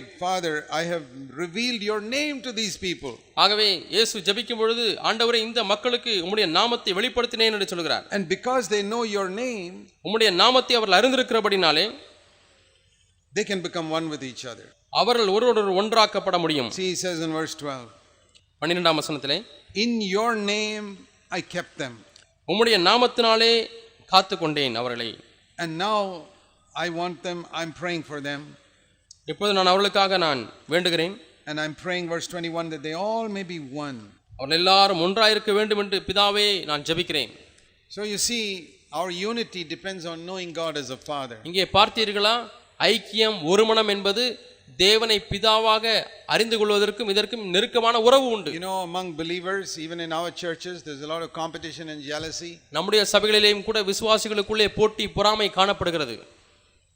prayed, Father, I have revealed your name to these people. ஆகவே இயேசு ஜெபிக்கும் பொழுது ஆண்டவரே இந்த மக்களுக்கு உம்முடைய நாமத்தை வெளிப்படுத்தினேன் என்று சொல்கிறார் And because they know your name, உம்முடைய நாமத்தை அவர்கள் அறிந்திருக்கிறபடினாலே they can become one with each other. அவர்கள் ஒருவரொரு ஒன்றாக்கப்பட முடியும் See, he says in verse 12, பன்னிரெண்டாம் வசனத்திலே In your name I kept them. உம்முடைய நாமத்தினாலே காத்து கொண்டேன் அவர்களை And now I want them, I'm praying for them. இப்போது நான் அவர்களுக்காக நான் வேண்டுகிறேன் And I'm praying, verse 21, that they all may be one. அவர்கள் எல்லாரும் ஒன்றாயிருக்க வேண்டும் என்று பிதாவே நான் ஜெபிக்கிறேன் So you see, our unity depends on knowing God as a Father. இங்கே பார்த்தீர்களா ஐக்கியம் ஒருமனம் என்பது தேவனை பிதாவாக அறிந்து கொள்வதற்கும் இதற்கும் நெருக்கமான உறவு உண்டு You know, among believers, even in our churches, there's a lot of competition and jealousy. நம்முடைய சபைகளிலேயும் கூட விசுவாசிகளுக்குள்ளே போட்டி பொறாமை காணப்படுகிறது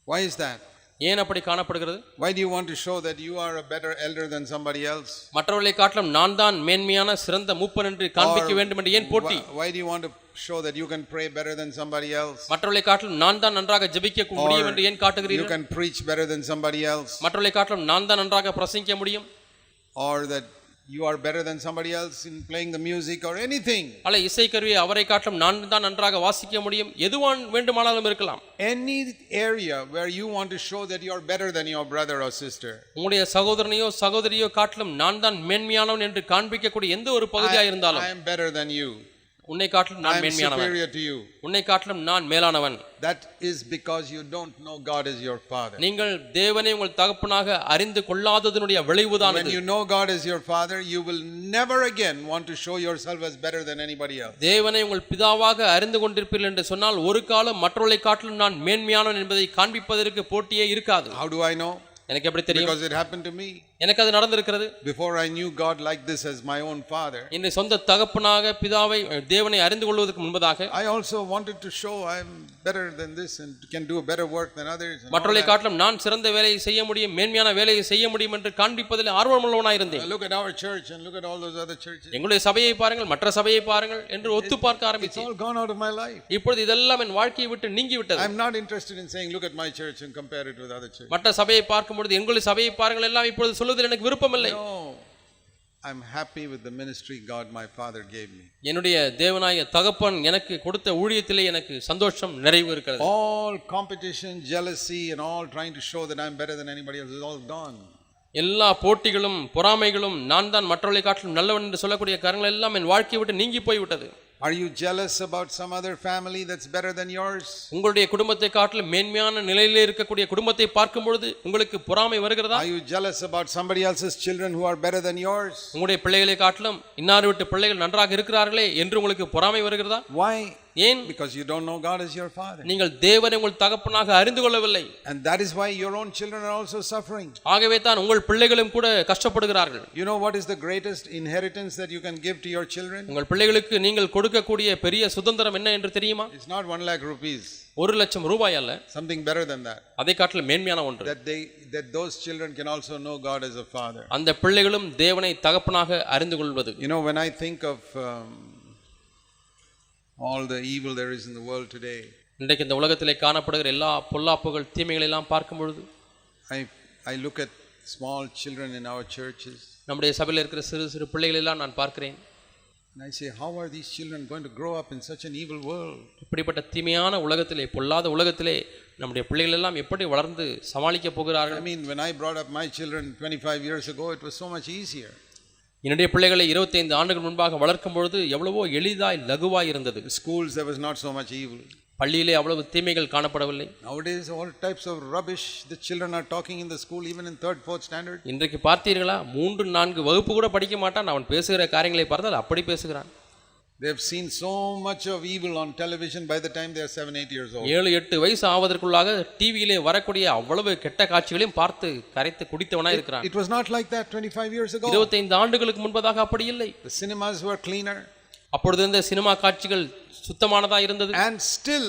Why is that? ஏன் அப்படி காணப்படுகிறது Why do you want to show that you are a better elder than somebody else? மற்றவர்களை காட்டிலும் நான் தான் மேன்மையான சிறந்த மூப்பன் என்று காண்பிக்க வேண்டும் என்று ஏன் போட்டி Why, do you want to show that you can pray better than somebody else? மற்றவர்களை காட்டிலும் நான் தான் நன்றாக ஜெபிக்க முடியும் என்று ஏன் You காட்டுகிறீர்கள் can preach better than somebody else? மற்றவர்களை காட்டிலும் நான் தான் நன்றாக பிரசங்கிக்க முடியும் Or that you are better than somebody else in playing the music or anything? அல்ல இசைக்கருவியை அவரை காட்டிலும் நான் தான் நன்றாக வாசிக்க முடியும் எதுவான் வேண்டுமானாலும் இருக்கலாம் Any area where you want to show that you are better than your brother or sister. உங்களுடைய சகோதரனையோ சகோதரியோ காட்டிலும் நான் தான் மேன்மையானவன் என்று காண்பிக்கக்கூடிய எந்த ஒரு பகுதியா இருந்தாலும் I am better than you. உன்னை காட்டிலும் நான் மேன்மையானவன். உன்னை காட்டிலும் நான் மேலானவன் That is because you don't know God as your Father. நீங்கள் தேவனை உங்கள் தகப்பனாக அறிந்து கொள்ளாததனுடைய விளைவுதான் When you know God as your Father, you will never again want to show yourself as better than anybody else. தேவனை உங்கள் பிதாவாக அறிந்து கொண்டிருப்பீர்கள் என்று சொன்னால் ஒரு காலம் மற்றவர்களை காட்டிலும் நான் மேன்மையானவன் என்பதை காண்பிப்பதற்கு போட்டியே இருக்காது How do I know? எனக்கு எப்படி தெரியும் Because it happened to me. எனக்கு அது நடந்திருக்கிறது Before I knew God like this as my own Father, என்னை சொந்த தகப்பனாக பிதாவை தேவனை அறிந்து கொள்வதற்கு முன்பதாக I also wanted to show I'm better than this and can do a better work than others. and all மற்றவர்களை that. காட்டிலும் நான் சிறந்த வேலையை செய்ய முடியும் மேன்மையான வேலையை செய்ய முடியும் என்று காண்பிப்பதில் ஆர்வமுள்ளவனாக இருந்தேன் Look at our church and look at all those other churches. எங்களுடைய சபையை பாருங்கள் மற்ற சபையை பாருங்கள் என்று ஒத்து பார்க்க It's ஆரம்பித்தேன் all gone out of my life. இப்பொழுது இதெல்லாம் என் வாழ்க்கையை விட்டு நீங்கி விட்டது I'm not interested in saying, look at my church and compare it with other churches. மற்ற சபையை பார்க்கும் பொழுது எங்களுடைய சபையை பாருங்கள் எல்லாம் இப்பொழுது சொல்வதில் எனக்கு விருப்பமில்லை. I'm happy with the ministry God my Father gave me. என்னுடைய தேவனாய தகப்பன் எனக்கு கொடுத்த ஊழியத்திலே எனக்கு சந்தோஷம் நிறைவு இருக்கிறது All competition, jealousy, and all trying to show that I'm better than anybody else is all gone. எல்லா போட்டிகளும் பொறாமைகளும் நான் தான் மற்றவர்களை காட்டிலும் நல்லவன் என்று சொல்லக்கூடிய காரணங்கள் எல்லாம் என் வாழ்க்கையை விட்டு நீங்கி போய்விட்டது Are you jealous about some other family that's better than yours? உங்களுடைய குடும்பத்தை காட்டிலும் மேன்மையான நிலையிலே இருக்கக்கூடிய குடும்பத்தை பார்க்கும் பொழுது உங்களுக்கு பொறாமை வருகிறதா Are you jealous about somebody else's children who are better than yours? உங்களுடைய பிள்ளைகளை காட்டிலும் இன்னார் வீட்டு பிள்ளைகள் நன்றாக இருக்கிறார்களே என்று உங்களுக்கு பொறாமை வருகிறதா Why? ஏன் Because you don't know God as your Father. நீங்கள் தேவனை உங்கள் தகப்பனாக அறிந்து கொள்ளவில்லை And that is why your own children are also suffering. ஆகவே தான் உங்கள் பிள்ளைகளும் கூட கஷ்டப்படுகிறார்கள் You know what is the greatest inheritance that you can give to your children? உங்கள் பிள்ளைகளுக்கு நீங்கள் கொடுக்கக்கூடிய பெரிய சுதந்திரம் என்ன என்று தெரியுமா It's not one lakh rupees, ஒரு லட்சம் ரூபாய் அல்ல something better than that. அதை காட்டிலும் மேன்மையான ஒன்று That they that those children can also know God as a Father. அந்த பிள்ளைகளும் தேவனை தகப்பனாக அறிந்து கொள்வது You know, when I think of um, all the evil there is in the world today, இன்றைக்கு இந்த உலகத்திலே காணப்படுகிற எல்லா பொல்லாப்புகள் தீமைகளை எல்லாம் பார்க்கும் பொழுது I, I look at small children in our churches நம்முடைய சபையில் இருக்கிற சிறு சிறு பிள்ளைகளை எல்லாம் நான் பார்க்கிறேன் and I say, how are these children going to grow up in such an evil world? இப்படிப்பட்ட தீமையான உலகத்திலே பொல்லாத உலகத்திலே நம்முடைய பிள்ளைகள் எல்லாம் எப்படி வளர்ந்து சமாளிக்க I போகிறார்கள் mean, when I brought up my children 25 years ago, it was so much easier. என்னுடைய பிள்ளைகளை 25 ஆண்டுகள் முன்பாக வளர்க்கும் பொழுது எவ்வளவோ எளிதாய் லகுவாய் இருந்தது. There was not so much evil. பள்ளியிலே அவ்வளவு தீமைகள் காணப்படவில்லை. Nowadays, all types of rubbish the children are talking in the school, even in third, fourth standard. இன்றைக்கு பார்த்தீர்களா? மூன்று நான்கு வகுப்பு கூட படிக்க மாட்டான். அவன் பேசுகிற காரியங்களை பார்த்தால் அப்படி பேசுகிறான். They have seen so much of evil on television by the time they are seven, eight years old. ஏழு எட்டு வயசு ஆவதற்குள்ளாக டிவியிலே வரக்கூடிய அவ்வளவு கெட்ட காட்சிகளையும் பார்த்து கரைத்து குடித்தவனா இருக்கிறான் It was not like that 25 years ago. இருபத்தைந்து ஆண்டுகளுக்கு முன்பதாக அப்படி இல்லை The cinemas were cleaner, அப்பொழுது இருந்த சினிமா காட்சிகள் சுத்தமானதா இருந்தது and still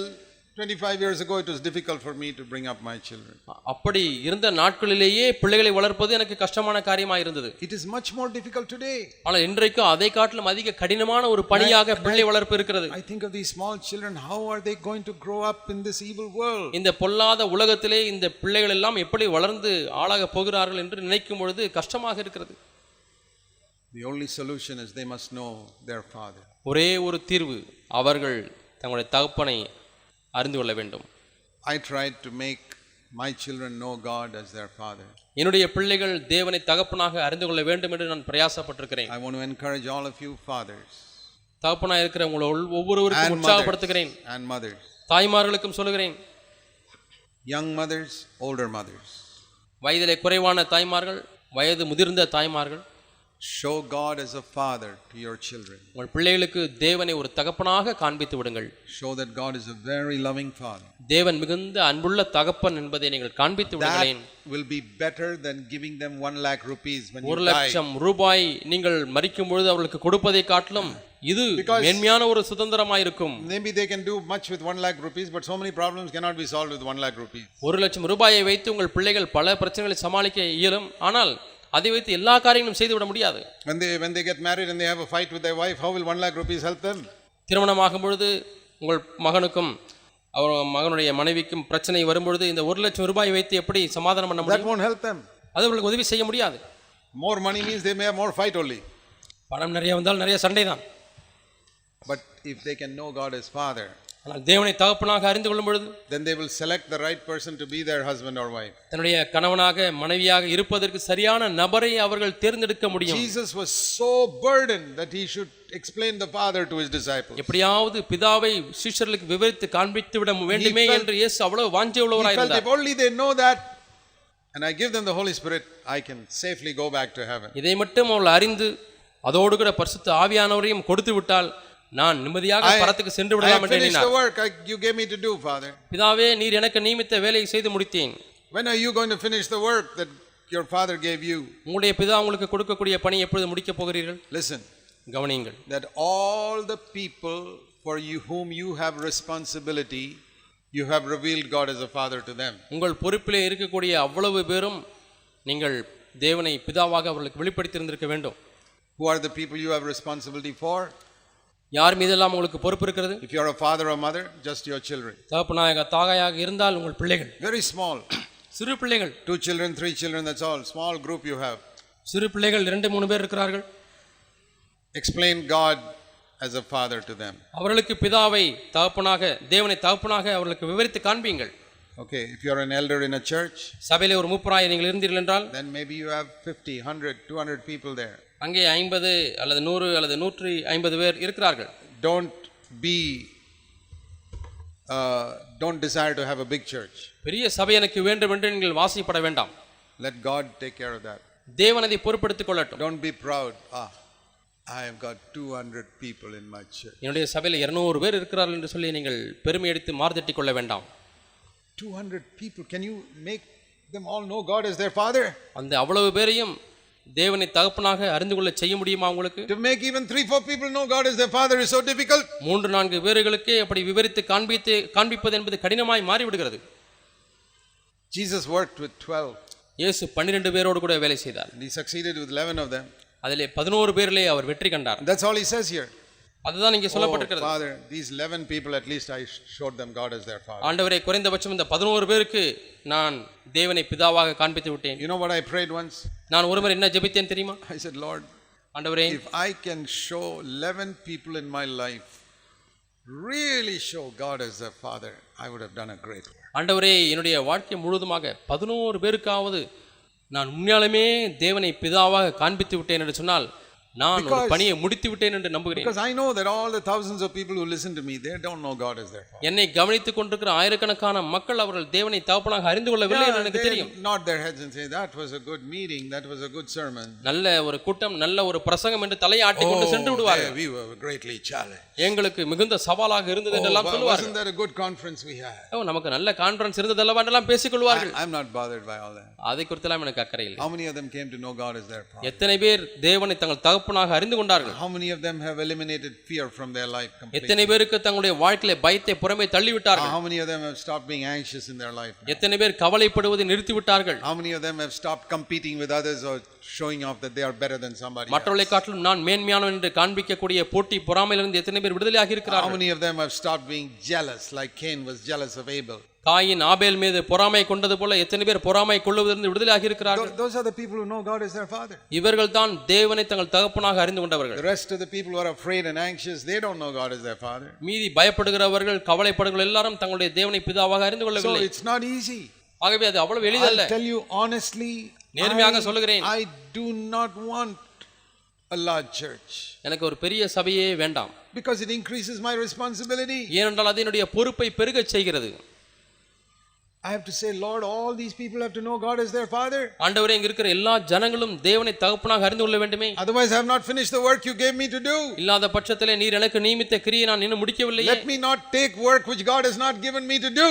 25 years ago, it was difficult for me to bring up my children. அ- அப்படி இருந்த நாட்களிலேயே பிள்ளைகளை வளர்ப்பது எனக்கு கஷ்டமான காரியமாக இருந்தது It is much more difficult today. ஆனால் இன்றைக்கு அதை காட்டிலும் அதிக கடினமான ஒரு பணியாக பிள்ளை வளர்ப்பு இருக்கிறது I think of these small children, how are they going to grow up in this evil world? இந்த பொல்லாத உலகத்திலே இந்த பிள்ளைகள் எல்லாம் எப்படி வளர்ந்து ஆளாக போகிறார்கள் என்று நினைக்கும் பொழுது கஷ்டமாக இருக்கிறது The only solution is they must know their father. ஒரே ஒரு தீர்வு அவர்கள் தங்களுடைய தகப்பனை அறிந்து கொள்ள வேண்டும். I tried to make my children know God as their father. என்னுடைய பிள்ளைகள் தேவனை தகப்பனாக அறிந்து கொள்ள வேண்டும் என்று நான் பிரயாசப்பட்டிருக்கிறேன். I want to encourage all of you fathers. தகப்பனாக இருக்கிற உங்களை ஒவ்வொருவருக்கும் உற்சாகப்படுத்துகிறேன். And mothers, தாய்மார்களுக்கும் சொல்லுகிறேன். Young mothers, older mothers. வயதிலே குறைவான தாய்மார்கள் வயது முதிர்ந்த தாய்மார்கள் Show God as a father to your children. உங்கள் பிள்ளைகளுக்கு தேவனை ஒரு தகப்பனாக காண்பித்து விடுங்கள் Show that God is a very loving father. தேவன் மிகுந்த அன்புள்ள தகப்பன் என்பதை நீங்கள் காண்பித்து That விடுங்களேன் will be better than giving them one lakh rupees when ஒரு you die. லட்சம் ரூபாய் நீங்கள் மறிக்கும் பொழுது அவர்களுக்கு கொடுப்பதை காட்டிலும் இது மேன்மையான ஒரு சுதந்திரமாயிருக்கும் Maybe they can do much with one lakh rupees, but so many problems cannot be solved with one lakh rupees. ஒரு லட்சம் ரூபாயை வைத்து உங்கள் பிள்ளைகள் பல பிரச்சனைகளை சமாளிக்க இயலும் ஆனால் அதை வைத்து எல்லா காரியங்களும் செய்துவிட முடியாது When they when they get married and they have a fight with their wife, how will one lakh rupees help them? திருமணமாகும் பொழுது உங்கள் மகனுக்கும் அவர் மகனுடைய மனைவிக்கும் பிரச்சனை வரும்பொழுது இந்த ஒரு லட்சம் ரூபாயை வைத்து எப்படி சமாதானம் பண்ண That முடியும் won't help them. அது அவர்களுக்கு உதவி செய்ய முடியாது More money means they may have more fight only. பணம் நிறைய வந்தால் நிறைய சண்டை தான் But if they can know God as Father, ஆனால் தேவனை தகப்பனாக அறிந்து கொள்ளும் பொழுது then they will select the right person to be their husband or wife. தன்னுடைய கணவனாக மனைவியாக இருப்பதற்கு சரியான நபரை அவர்கள் தேர்ந்தெடுக்க முடியும் Jesus was so burdened that he should explain the Father to his disciples. எப்படியாவது பிதாவை சீஷர்களுக்கு விவரித்து காண்பித்து விட வேண்டுமே என்று இயேசு அவ்வளவு வாஞ்சை உள்ளவராய் இருந்தார் if only they know that and I give them the Holy Spirit, I can safely go back to heaven. இதை மட்டும் அவள் அறிந்து அதோடு கூட பரிசுத்த ஆவியானவரையும் கொடுத்து விட்டால் நான் நிம்மதியாக I- பரத்துக்கு சென்று I விடலாம் have என்று finished the எண்ணினார் work I, you gave me to do, Father. பிதாவே நீர் எனக்கு நியமித்த வேலையை செய்து முடித்தேன் When are you going to finish the work that your Father gave you? உங்களுடைய பிதா உங்களுக்கு கொடுக்கக்கூடிய பணி எப்பொழுது முடிக்கப் போகிறீர்கள் Listen, கவனியுங்கள் that all the people for you whom you have responsibility, you have revealed God as a Father to them. உங்கள் பொறுப்பிலே இருக்கக்கூடிய அவ்வளவு பேரும் நீங்கள் தேவனை பிதாவாக அவர்களுக்கு வெளிப்படுத்தியிருந்திருக்க வேண்டும் Who are the people you have responsibility for? யார் மீதெல்லாம் உங்களுக்கு பொறுப்பு இருக்கிறது If you're a father or mother, just your children. தகப்பனாக தாகையாக இருந்தால் உங்கள் பிள்ளைகள் Very small. சிறு பிள்ளைகள் Two children, three children, that's all. Small group you have. சிறு பிள்ளைகள் இரண்டு மூணு பேர் இருக்கிறார்கள் Explain God as a father to them. அவர்களுக்கு பிதாவை தகப்பனாக தேவனை தகப்பனாக அவர்களுக்கு விவரித்து காண்பீங்கள் Okay, if you're an elder in a church, சபையிலே ஒரு முப்பராய் நீங்கள் இருந்தீர்கள் என்றால் then maybe you have 50, 100, 200 people there. அங்கே ஐம்பது அல்லது நூறு அல்லது நூற்றி ஐம்பது பேர் இருக்கிறார்கள் be, uh, don't desire to have a big church. பெரிய சபை எனக்கு வேண்டும் என்று நீங்கள் வாசிப்பட வேண்டாம் Let God take care of that. தேவன் அதை பொறுப்படுத்திக் கொள்ளட்டும் Don't be proud. Ah, I have got 200 people in my church. என்னுடைய சபையில் இருநூறு பேர் இருக்கிறார்கள் என்று சொல்லி நீங்கள் பெருமை எடுத்து மார்தட்டிக் கொள்ள வேண்டாம் 200 people. Can you make them all know God as their father? அந்த அவ்வளவு பேரையும் தேவனை தகப்பனாக அறிந்து கொள்ள செய்ய முடியுமா உங்களுக்கு To make even three, four people know God as their father is so difficult. மூன்று நான்கு பேர்களுக்கே அப்படி விவரித்து காண்பித்து காண்பிப்பது என்பது கடினமாய் மாறிவிடுகிறது Jesus worked with 12 இயேசு பன்னிரெண்டு பேரோடு கூட வேலை செய்தார் he succeeded with 11 of them. அதிலே பதினோரு பேரிலே அவர் வெற்றி கண்டார் that's all he says here. அதுதான் இங்கே Oh, சொல்லப்பட்டிருக்கிறது Father, these 11 people at least I showed them God as their father. ஆண்டவரே குறைந்தபட்சம் இந்த பதினோரு பேருக்கு நான் தேவனை பிதாவாக காண்பித்து விட்டேன் You know what I prayed once? நான் ஒருவர் என்ன ஜெபித்தேன் தெரியுமா I said, Lord, ஆண்டவரே if I can show 11 people in my life, really show God as their father, I would have done a great work. ஆண்டவரே என்னுடைய வாழ்க்கை முழுவதுமாக பதினோரு பேருக்காவது நான் உண்மையாலுமே தேவனை பிதாவாக காண்பித்து விட்டேன் என்று சொன்னால் நான் ஒரு பணியை முடித்து விட்டேன் என்று நம்புகிறேன் Because I know that all the thousands of people who listen to me, they don't know God as their father. என்னை கவனித்துக் கொண்டிருக்கிற ஆயிரக்கணக்கான மக்கள் அவர்கள் தேவனை தகப்பனாக அறிந்து கொள்ளவில்லை என்று எனக்கு தெரியும் nod their heads and say, That was a good meeting, that was a good sermon. நல்ல ஒரு கூட்டம் நல்ல ஒரு பிரசங்கம் என்று தலையாட்டி கொண்டு சென்று விடுவார்கள் there we were greatly challenged. எங்களுக்கு மிகுந்த சவாலாக இருந்தது Oh, என்றெல்லாம் சொல்லுவார்கள் wasn't that a good conference we had? ஓ, நமக்கு நல்ல கான்ஃபரன்ஸ் இருந்ததல்லவா என்றெல்லாம் பேசிக் கொள்வார்கள் I'm not bothered by all that. அதை குறித்தெல்லாம் எனக்கு அக்கறை இல்லை How many of them came to know God as their father? எத்தனை பேர் தேவனை தங்கள் தகப்பனாக தகப்பனாக அறிந்து கொண்டார்கள் How many of them have eliminated fear from their life completely? எத்தனை பேருக்கு தங்களுடைய வாழ்க்கையில பயத்தை புறமே தள்ளிவிட்டார்கள் How many of them have stopped being anxious in their life? now? எத்தனை பேர் கவலைப்படுவதை நிறுத்திவிட்டார்கள் How many of them have stopped competing with others or showing off that they are better than somebody? else? மற்றவர்களை காட்டிலும் நான் மேன்மையானவன் என்று காண்பிக்கக்கூடிய போட்டி பொறாமையிலிருந்து எத்தனை பேர் விடுதலையாகி How இருக்கிறார்கள் many of them have stopped being jealous like Cain was jealous of Abel? Cain Abel மீது பொறாமை கொண்டது போல எத்தனை பேர் பொறாமை கொள்வதிலிருந்து விடுதலையாகி இருக்கிறார்கள் Tho- Those are the people who know God is their father. இவர்கள் தான் தேவனை தங்கள் தகப்பனாக அறிந்து கொண்டவர்கள் The rest of the people who are afraid and anxious, they don't know God is their father. மீதி பயப்படுகிறவர்கள் கவலைப்படுகிறவர்கள் எல்லாரும் தங்களுடைய தேவனை பிதாவாக அறிந்து So கொள்ளவில்லை it's not easy. ஆகவே அது அவ்வளவு எளிதல்ல I'll tell you honestly, நேர்மையாக சொல்லுகிறேன். I do not want a large church எனக்கு ஒரு பெரிய சபையே வேண்டாம் because it increases my responsibility. ஏனென்றால் அது என்னுடைய பொறுப்பை பெருகச் செய்கிறது I have to say, Lord, all these people have to know God is their father. ஆண்டவரே இங்க இருக்கிற எல்லா ஜனங்களும் தேவனை தகப்பனாக அறிந்து கொள்ள வேண்டுமே Otherwise, I have not finished the work you gave me to do. இல்லாத பட்சத்திலே நீர் எனக்கு நியமித்த கிரியை நான் இன்னும் முடிக்கவில்லையே Let me not take work which God has not given me to do.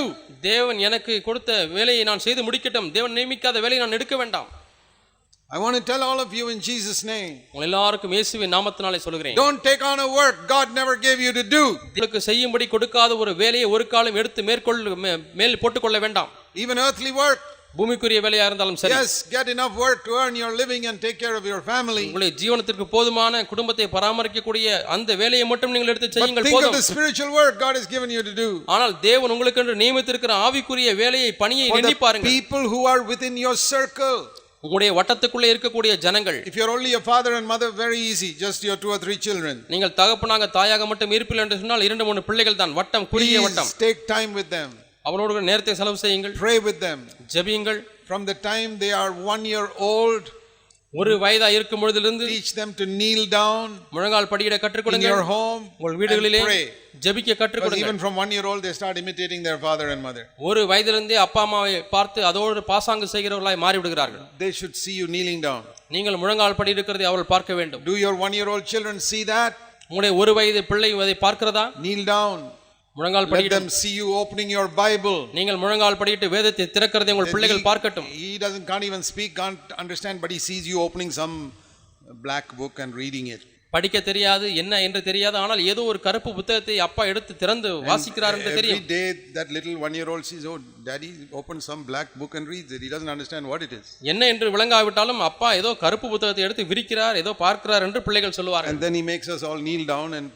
தேவன் எனக்கு கொடுத்த வேலையை நான் செய்து முடிக்கட்டும் தேவன் நியமிக்காத வேலையை நான் எடுக்க வேண்டாம் I want to tell all of you in Jesus' name உங்கள் எல்லாருக்கும் இயேசுவின் நாமத்தினாலே சொல்கிறேன் don't take on a work God never gave you to do. உங்களுக்கு செய்யும்படி கொடுக்காத ஒரு வேலையை ஒரு காலம் எடுத்து மேற்கொள்ள மே- மேல் போட்டுக்கொள்ள வேண்டாம் Even earthly work. பூமிக்குரிய வேலையா இருந்தாலும் சரி Yes, get enough work to earn your living and take care of your family. உங்களுடைய ஜீவனத்திற்கு போதுமான குடும்பத்தை பராமரிக்கக்கூடிய அந்த வேலையை மட்டும் நீங்கள் எடுத்து But செய்யுங்கள் think of போதும் the spiritual work God has given you to do. ஆனால் தேவன் உங்களுக்கு என்று நியமித்திருக்கிற ஆவிக்குரிய வேலையை பணியை For எண்ணி the பாருங்கள் people who are within your circle. உங்களுடைய வட்டத்துக்குள்ளே இருக்கக்கூடிய ஜனங்கள் If you're only a father and mother, very easy, just your two or three children. நீங்கள் தகப்பனாக தாயாக மட்டும் இருப்பீர்கள் என்று சொன்னால் இரண்டு மூணு பிள்ளைகள் தான் வட்டம் குறுகிய வட்டம் take time with them. அவரோடு நேரத்தை செலவு செய்யுங்கள் Pray with them. ஜெபியுங்கள் From the time they are one year old, ஒரு வயதா இருக்கும் பொழுதிலிருந்து teach them to kneel down முழங்கால் படியிட கற்றுக் in கொடுங்க your home உங்கள் வீடுகளிலே. ஜெபிக்க கற்றுக் கொடுங்க even from one year old, they start imitating their father and mother. ஒரு வயதிலிருந்தே அப்பா அம்மாவை பார்த்து அதோடு பாசாங்கு செய்கிறவர்களாய் மாறி விடுகிறார்கள் They should see you kneeling down. நீங்கள் முழங்கால் படி இருக்கிறதை அவர்கள் பார்க்க வேண்டும் Do your one year old children see that? உங்களுடைய ஒரு வயது பிள்ளை அதை பார்க்கிறதா Kneel down. முழங்கால் Let படியிட them see you opening your Bible. நீங்கள் முழங்கால் படியிட்டு வேதத்தை திறக்கிறதை உங்கள் பிள்ளைகள் பார்க்கட்டும் He doesn't can't even speak, can't understand, but he sees you opening some black book and reading it. படிக்க தெரியாது என்ன என்று தெரியாது ஆனால் ஏதோ ஒரு கருப்பு புத்தகத்தை அப்பா எடுத்து திறந்து வாசிக்கிறார் என்று Every தெரியும் day that little one year old sees, oh, daddy opened some black book and reads it. He doesn't understand what it is. என்ன என்று விளங்காவிட்டாலும் அப்பா ஏதோ கருப்பு புத்தகத்தை எடுத்து விரிக்கிறார் ஏதோ பார்க்கிறார் என்று பிள்ளைகள் சொல்லுவார்கள் And then he makes us all kneel down and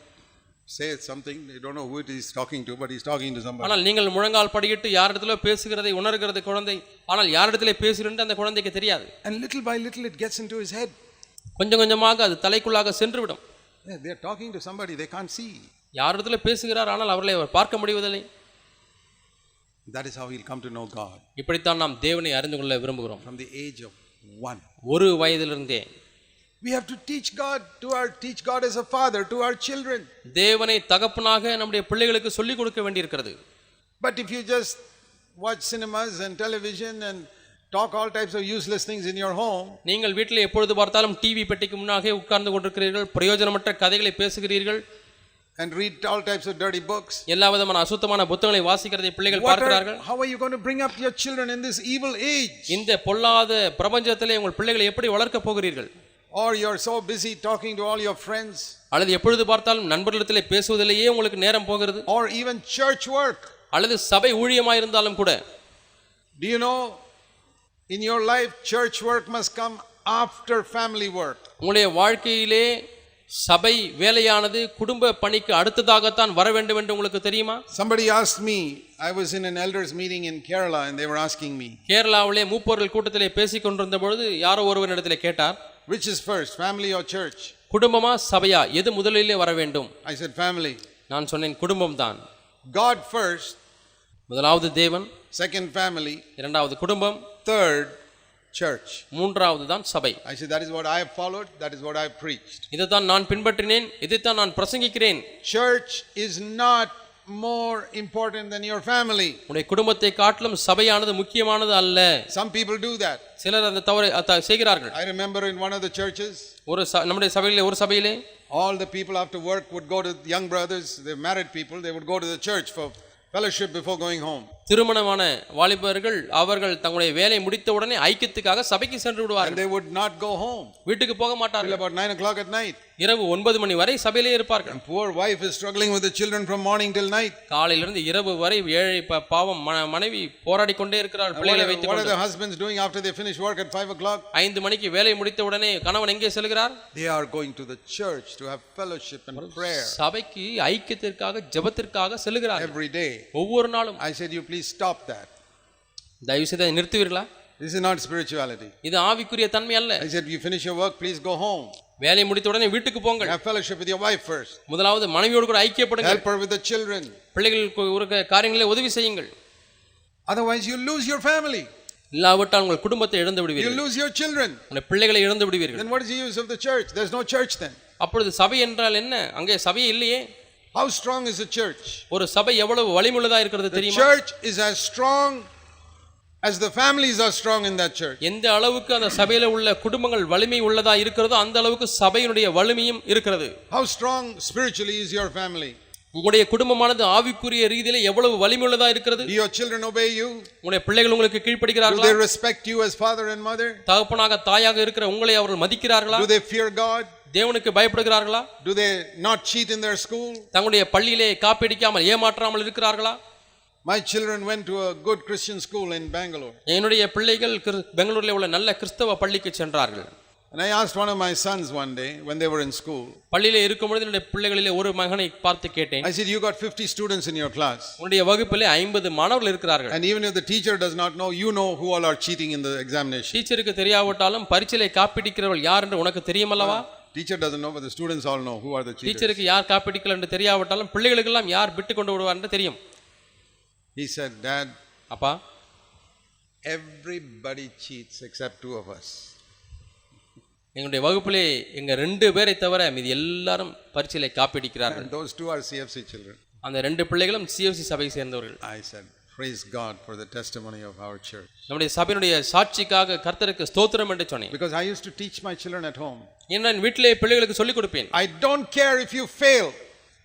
say something. They don't know who it is talking to, but he's talking to somebody. ஆனால் நீங்கள் முழங்கால் படியிட்டு யாரிடத்திலோ பேசுகிறதை உணர்கிறது குழந்தை ஆனால் யாரிடத்திலே பேசுகிறேன் அந்த குழந்தைக்கு தெரியாது And little by little it gets into his head. கொஞ்சம் கொஞ்சமாக அது தலைக்குள்ளாக சென்றுவிடும் Yeah, they're talking to somebody they can't see. யாரிடத்துல பேசுகிறார் ஆனால் அவர்களை அவர் பார்க்க முடிவதில்லை That is how he'll come to know God இப்படித்தான் நாம் தேவனை அறிந்து கொள்ள விரும்புகிறோம் from the age of one. ஒரு வயதிலிருந்தே We have to teach God to our teach God as a father to our children. தேவனை தகப்பனாக நம்முடைய பிள்ளைகளுக்கு சொல்லிக் கொடுக்க வேண்டியிருக்கிறது But if you just watch cinemas and television and talk all types of useless things in your home, நீங்கள் வீட்டில் எப்பொழுது பார்த்தாலும் டிவி பெட்டிக்கு முன்னாக உட்கார்ந்து கொண்டிருக்கிறீர்கள் பிரயோஜனமற்ற கதைகளை பேசுகிறீர்கள் and read all types of dirty books, எல்லா விதமான அசுத்தமான புத்தகங்களை வாசிக்கிறதை பிள்ளைகள் what பார்க்கிறார்கள் are, how are you going to bring up your children in this evil age? இந்த பொல்லாத பிரபஞ்சத்திலே உங்கள் பிள்ளைகளை எப்படி வளர்க்கப் போகிறீர்கள் Or you're so busy talking to all your friends, அல்லது எப்பொழுது பார்த்தாலும் நண்பர்களிடத்திலே பேசுவதிலேயே உங்களுக்கு நேரம் போகிறது or even church work. அல்லது சபை ஊழியமாயிருந்தாலும் கூட Do you know in your life, church work must come after family work? உங்களுடைய வாழ்க்கையிலே சபை வேலையானது குடும்ப பணிக்கு அடுத்ததாகத்தான் வர வேண்டும் என்று உங்களுக்கு தெரியுமா Somebody asked me, I was in an elders meeting in Kerala and they were asking me, கேரளாவிலே மூப்பொருள் கூட்டத்திலே பேசிக் கொண்டிருந்த பொழுது யாரோ ஒருவரிடத்திலே கேட்டார் which is first, family or church? குடும்பமா சபையா எது முதலிலே வர வேண்டும் I said, family. நான் சொன்னேன் குடும்பம் தான் God first, முதலாவது தேவன் second family, இரண்டாவது குடும்பம் third church. மூன்றாவது தான் சபை I said, that is what I have followed, that is what I have preached. இதைத்தான் நான் பின்பற்றினேன் இதைத்தான் நான் பிரசங்கிக்கிறேன் Church is not more important than your family. உடைய குடும்பத்தை காட்டிலும் சபையானது முக்கியமானது அல்ல Some people do that. சிலர் அந்த தவறை அத- செய்கிறார்கள் I remember in one of the churches, ஒரு ச- நம்முடைய சபையிலே ஒரு சபையிலே all the people after work would go to young brothers, they're married people, they would go to the church for fellowship before going home. திருமணமான வாலிபர்கள் அவர்கள் தங்களுடைய வேலையை முடித்த உடனே ஐக்கியத்துக்காக சபைக்கு சென்று And விடுவார்கள் they would not go home வீட்டுக்கு போக till மாட்டார்கள் about 9 o'clock at night. இரவு ஒன்பது மணி வரை சபையிலே இருப்பார்கள் Poor wife is struggling with the children from morning till night. காலையிலிருந்து இரவு வரை ஏழை பாவம் மனைவி போராடி கொண்டே இருக்கிறார் பிள்ளைகளை வைத்துக் what are the husbands doing after they finish work at 5 o'clock? ஐந்து மணிக்கு வேலை முடித்த உடனே கணவன் எங்கே செல்கிறார் They are going to the church to have fellowship and prayer சபைக்கு ஐக்கியத்திற்காக ஜெபத்திற்காக செல்கிறார் every day. ஒவ்வொரு நாளும் I said, You please stop that. தயவு செய்து அதை நிறுத்துவீர்களா This is not spirituality. இது ஆவிக்குரிய தன்மை அல்ல I said, You finish your work, please go home. வேலை முடித்த உடனே வீட்டுக்கு போங்கள் Have fellowship with your wife first. முதலாவது மனைவியோடு கூட ஐக்கியப்படுங்கள் Help her with the children. பிள்ளைகளுக்கு ஒரு க- காரியங்களை உதவி செய்யுங்கள் Otherwise, you lose your family. இல்லாவிட்டால் உங்கள் குடும்பத்தை இழந்து You விடுவீர்கள் lose your children. உங்கள் பிள்ளைகளை இழந்து விடுவீர்கள் Then what is the use of the church? There's no church then. அப்பொழுது சபை என்றால் என்ன அங்கே சபையே இல்லையே How strong is the church? ஒரு சபை எவ்வளவு வலிமுள்ளதா இருக்கிறது The தெரியுமா church is as strong as the families are strong in that church. எந்த அளவுக்கு அந்த சபையில உள்ள குடும்பங்கள் வலிமை உள்ளதா இருக்கிறதோ அந்த அளவுக்கு சபையினுடைய வலிமையும் இருக்கிறது How strong spiritually is your family? உங்களுடைய குடும்பமானது ஆவிக்குரிய ரீதியில எவ்வளவு வலிமை உள்ளதா இருக்கிறது Do your children obey you? உங்களுடைய பிள்ளைகள் உங்களுக்கு Do கீழ்ப்படுகிறார்களா they respect you as father and mother? தகப்பனாக தாயாக இருக்கிற உங்களை அவர்கள் மதிக்கிறார்களா Do they fear God? தேவனுக்கு பயப்படுகிறார்களா Do they not cheat in their school? தங்களுடைய பள்ளியிலே காப்பீடிக்காமல் ஏமாற்றாமல் இருக்கிறார்களா My children went to a good Christian school in Bangalore. என்னுடைய பிள்ளைகள் பெங்களூரில் உள்ள நல்ல கிறிஸ்தவ பள்ளிக்கு சென்றார்கள் And I asked one of my sons one day when they were in school, பள்ளியிலே இருக்கும் பொழுது என்னுடைய பிள்ளைகளிலே ஒரு மகனை பார்த்து கேட்டேன் I said, You got 50 students in your class. உன்னுடைய வகுப்பிலே ஐம்பது மாணவர்கள் இருக்கிறார்கள் And even if the teacher does not know, you know who all are cheating in the examination. டீச்சருக்கு தெரியாவிட்டாலும் பரீட்சையிலே காப்பீடிக்கிறவர்கள் யார் என்று உனக்கு தெரியுமல்லவா Teacher doesn't know, but the students all know who are the cheaters. டீச்சருக்கு யார் காப்பீடிக்கல என்று தெரியாவிட்டாலும் பிள்ளைகளுக்கெல்லாம் யார் விட்டு கொண்டு விடுவார் என்று தெரியும் He said, Dad, அப்பா everybody cheats except two of us. எங்களுடைய வகுப்பிலே எங்க ரெண்டு பேரை தவிர மீதி எல்லாரும் பரீட்சையிலே காப்பீடிக்கிறார்கள் those two are CFC children. அந்த ரெண்டு பிள்ளைகளும் சிஎஃப்சி சபையை சேர்ந்தவர்கள் I said, Praise God for the testimony of our church. நம்முடைய சபையினுடைய சாட்சிக்காக கர்த்தருக்கு ஸ்தோத்திரம் என்று சொன்னேன் Because I used to teach my children at home. ஏன்னா நான் வீட்டிலே பிள்ளைகளுக்கு சொல்லிக் கொடுப்பேன் I don't care if you fail.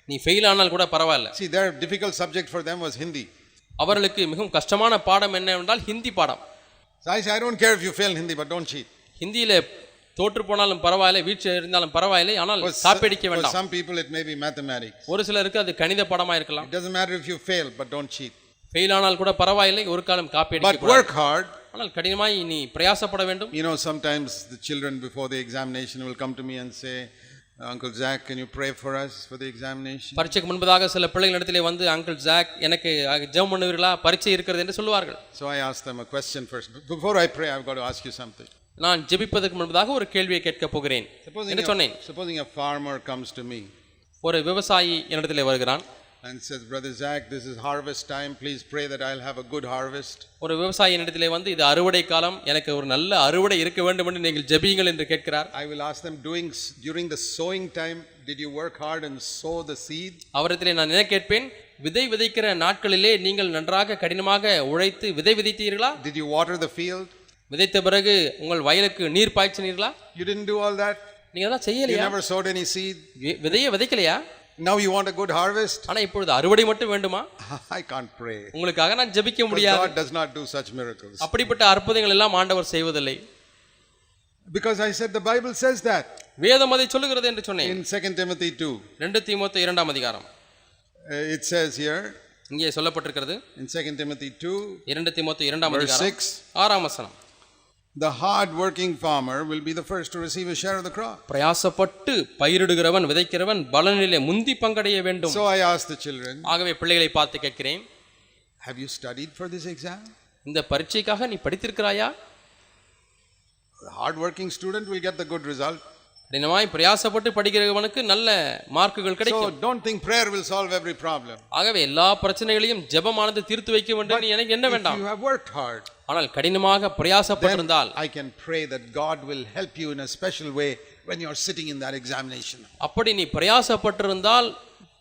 நீ ஃபெயில் ஆனால் கூட பரவாயில்ல See, their difficult subject for them was Hindi. அவர்களுக்கு மிகவும் கஷ்டமான பாடம் என்னவென்றால் ஹிந்தி பாடம் So I say, I don't care if you fail in Hindi, but don't cheat. ஹிந்தியில தோற்று போனாலும் பரவாயில்லை வீட்டில் இருந்தாலும் பரவாயில்லை ஆனால் For, காப்பீடிக்க for வேண்டாம் some people, it may be mathematics. ஒரு சிலருக்கு அது கணித பாடமா இருக்கலாம் It doesn't matter if you fail, but don't cheat. fail ஆனால் கூட பரவாயில்லை ஒரு காலம் But காப்பீடிக்க work hard. ஆனால் கடினமாய் நீ பிரயாசப்பட வேண்டும் You know, sometimes the children before the examination will come to me and say, Uncle Zach, can you pray for us for the examination? பரீட்சைக்கு முன்பதாக சில பிள்ளைகள் இடத்திலே வந்து அங்கிள் ஜாக் எனக்கு ஜெபம் பண்ணுவீர்களா பரீட்சை இருக்கிறது என்று சொல்லுவார்கள் So I ask them a question first. Before I pray, I've got to ask you something. நான் ஜெபிப்பதற்கு முன்பதாக ஒரு கேள்வியை கேட்க போகிறேன் என்று a, சொன்னேன் supposing a farmer comes to me ஒரு விவசாயி என்னிடத்திலே வருகிறான் and says, Brother Zach, this is harvest time. Please pray that I'll have a good harvest. ஒரு விவசாயி என்னிடத்திலே வந்து இது அறுவடை காலம் எனக்கு ஒரு நல்ல அறுவடை இருக்க வேண்டும் என்று நீங்கள் ஜெபியுங்கள் என்று கேட்கிறார் I will ask them, doing s- during the sowing time, did you work hard and sow the seed? அவரிடத்திலே நான் என்ன கேட்பேன் விதை விதைக்கிற நாட்களிலே நீங்கள் நன்றாக கடினமாக உழைத்து விதை விதைத்தீர்களா Did you water the field? விதைத்த பிறகு உங்கள் வயலுக்கு நீர் பாய்ச்சினீர்களா You didn't do all that? நீங்க அதெல்லாம் You செய்யலையா never sowed any seed? We- விதையை விதைக்கலையா Now you want a good harvest? ஆனா இப்பொழுது அறுவடை மட்டும் வேண்டுமா? I can't pray. உங்களுக்காக நான் ஜெபிக்க முடியாது. God does not do such miracles. அப்படிப்பட்ட அற்புதங்கள் எல்லாம் ஆண்டவர் செய்வதில்லை. Because I said the Bible says that. வேதம் அதை சொல்லுகிறது என்று சொன்னேன். In 2 Timothy 2. ரெண்டு தீமோத்து இரண்டாம் அதிகாரம். Uh, it says here இங்கே சொல்லப்பட்டிருக்கிறது. in 2 Timothy 2, இரண்டு தீமோத்து இரண்டாம் verse அதிகாரம். 6 ஆறாம் வசனம். The hard working farmer will be the first to receive a share of the crop. பிரயாசப்பட்டு பயிரிடுகிறவன் விதைக்கிறவன் பலனிலே முந்தி பங்கடைய வேண்டும் So I asked the children, ஆகவே பிள்ளைகளை பார்த்து கேட்கிறேன் Have you studied for this exam? இந்த பரீட்சைக்காக நீ படித்திருக்கிறாயா The hard working student will get the good result. கடினமாய் பிரயாசப்பட்டு படிக்கிறவனுக்கு நல்ல மார்க்குகள் So கிடைக்கும் don't think prayer will solve every problem. ஆகவே எல்லா பிரச்சனைகளையும் ஜெபமானது தீர்த்து வைக்க வேண்டும் எனக்கு என்ன வேண்டாம் you have worked hard, ஆனால் கடினமாக பிரயாசப்பட்டிருந்தால் I can pray that God will help you in a special way when you're sitting in that examination. அப்படி நீ பிரயாசப்பட்டிருந்தால்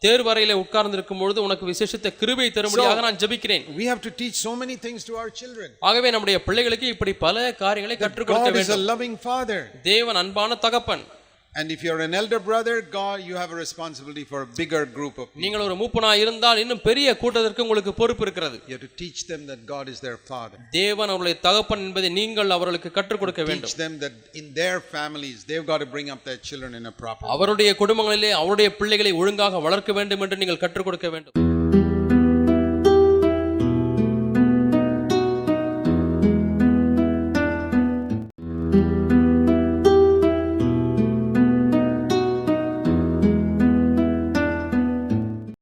தேர்வறையில உட்கார்ந்திருக்கும் பொழுது உனக்கு விசேஷத்த கிருபை தரும்படியாக நான் ஜெபிக்கிறேன் We have to teach so many things to our children. ஆகவே நம்முடைய பிள்ளைகளுக்கு இப்படி பல காரியங்களை கற்றுக் கொடுக்க God is a வேண்டும் loving father. தேவன் அன்பான தகப்பன் And if you're an elder brother, God, you have a responsibility for a bigger group of people. நீங்கள் ஒரு மூப்பனாய் இருந்தால் இன்னும் பெரிய கூட்டத்திற்கு உங்களுக்கு பொறுப்பு இருக்கிறது You have to teach them that God is their father. தேவன் அவருடைய தகப்பன் என்பதை நீங்கள் அவர்களுக்கு கற்றுக் கொடுக்க வேண்டும் Teach them that in their families, they've got to bring up their children in a proper way. அவருடைய குடும்பங்களிலே அவருடைய பிள்ளைகளை ஒழுங்காக வளர்க்க வேண்டும் என்று நீங்கள் கற்றுக் கொடுக்க வேண்டும்